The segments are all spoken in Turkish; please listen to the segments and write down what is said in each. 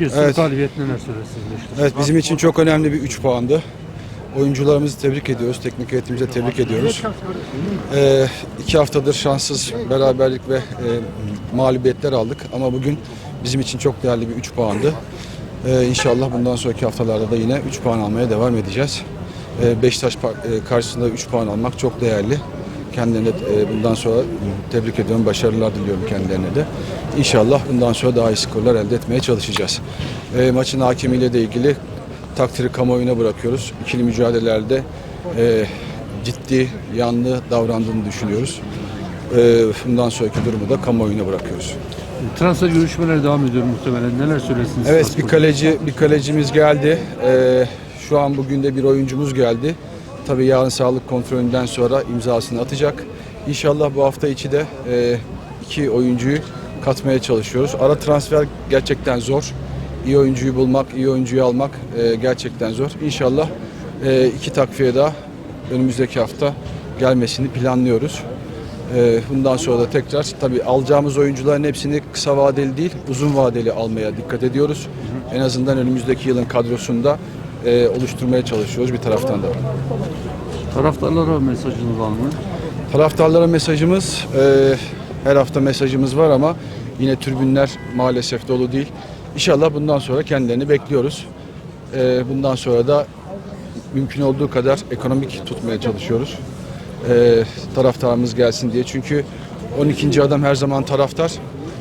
Bir sürü Evet. galibiyet neler söylersiniz? Evet bizim için çok önemli bir 3 puandı. Oyuncularımızı tebrik ediyoruz, teknik heyetimize tebrik ediyoruz. Ee, iki haftadır şanssız beraberlik ve e, mağlubiyetler aldık ama bugün bizim için çok değerli bir 3 puandı. Ee, inşallah bundan sonraki haftalarda da yine 3 puan almaya devam edeceğiz. Ee, Beşiktaş par- e, karşısında 3 puan almak çok değerli. Kendilerine e, bundan sonra tebrik ediyorum, başarılar diliyorum kendilerine de. İnşallah bundan sonra daha iyi skorlar elde etmeye çalışacağız. Ee, maçın hakemiyle de ilgili takdiri kamuoyuna bırakıyoruz. İkili mücadelelerde e, ciddi, yanlı davrandığını düşünüyoruz. E, bundan sonraki durumu da kamuoyuna bırakıyoruz. Transfer görüşmeleri devam ediyor muhtemelen. Neler söylersiniz? Evet bir kaleci bir kalecimiz geldi. E, şu an bugün de bir oyuncumuz geldi. Tabii yarın sağlık kontrolünden sonra imzasını atacak. İnşallah bu hafta içi de e, iki oyuncuyu katmaya çalışıyoruz. Ara transfer gerçekten zor. İyi oyuncuyu bulmak, iyi oyuncuyu almak e, gerçekten zor. İnşallah e, iki takviye daha önümüzdeki hafta gelmesini planlıyoruz. E, bundan sonra da tekrar tabii alacağımız oyuncuların hepsini kısa vadeli değil, uzun vadeli almaya dikkat ediyoruz. En azından önümüzdeki yılın kadrosunda e, oluşturmaya çalışıyoruz bir taraftan da. Taraftarlara mesajınız var mı? Taraftarlara mesajımız, e, her hafta mesajımız var ama yine tribünler maalesef dolu değil. İnşallah bundan sonra kendilerini bekliyoruz. E, bundan sonra da mümkün olduğu kadar ekonomik tutmaya çalışıyoruz. E, taraftarımız gelsin diye. Çünkü 12. adam her zaman taraftar.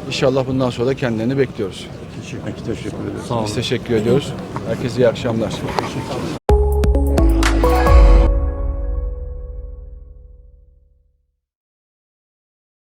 İnşallah bundan sonra da kendilerini bekliyoruz. Teşekkür, teşekkür ederim. Sağ olun. Biz teşekkür ediyoruz. Herkese iyi akşamlar.